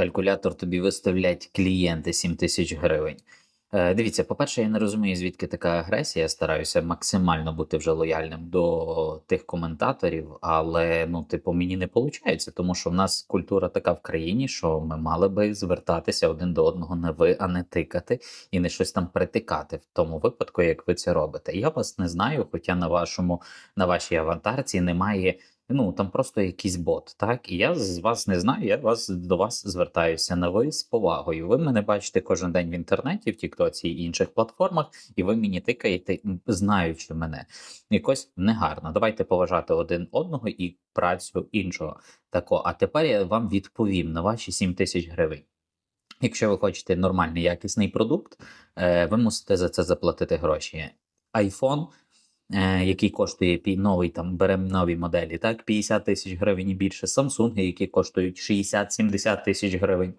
калькулятор тобі виставлять клієнти 7 тисяч гривень. Е, Дивіться, по-перше, я не розумію, звідки така агресія. Я стараюся максимально бути вже лояльним до тих коментаторів, але ну, типу, мені не виходить, тому що в нас культура така в країні, що ми мали би звертатися один до одного на ви, а не тикати і не щось там притикати в тому випадку, як ви це робите. Я вас не знаю, хоча на вашому на вашій аватарці немає. Ну там просто якийсь бот, так і я з вас не знаю. Я вас до вас звертаюся на ви з повагою. Ви мене бачите кожен день в інтернеті, в Тіктоці і інших платформах, і ви мені тикаєте, знаючи мене. Якось негарно. Давайте поважати один одного і працю іншого. Тако, а тепер я вам відповім на ваші 7 тисяч гривень. Якщо ви хочете нормальний якісний продукт, е, ви мусите за це заплатити гроші. iPhone який коштує новий, там беремо нові моделі, так, 50 тисяч гривень і більше, Samsung, які коштують 60-70 тисяч гривень,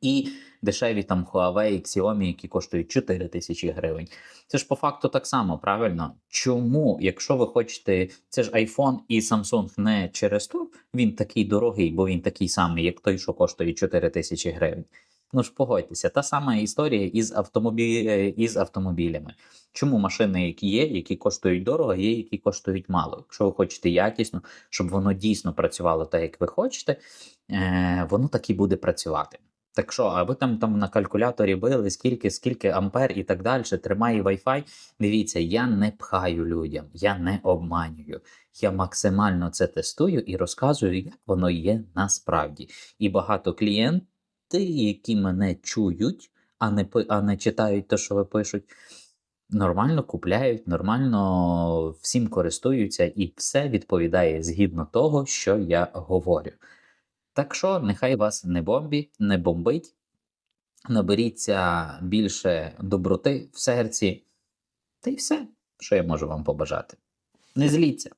і дешеві там Huawei, Xiaomi, які коштують 4 тисячі гривень. Це ж по факту так само, правильно? Чому, якщо ви хочете, це ж iPhone і Samsung не через то, він такий дорогий, бо він такий самий, як той, що коштує 4 тисячі гривень. Ну ж погодьтеся, та сама історія із, автомобі... із автомобілями. Чому машини, які є, які коштують дорого, є, які коштують мало. Якщо ви хочете якісно, щоб воно дійсно працювало так, як ви хочете, е, воно так і буде працювати. Так що, а ви там, там на калькуляторі били, скільки, скільки ампер і так далі, тримає Wi-Fi. Дивіться, я не пхаю людям, я не обманюю. Я максимально це тестую і розказую, як воно є насправді. І багато клієнтів, які мене чують, а не, а не читають те, що ви пишуть, нормально купляють, нормально всім користуються, і все відповідає згідно того, що я говорю. Так що нехай вас не бомбі, не бомбить, наберіться більше доброти в серці, та й все, що я можу вам побажати. Не зліться.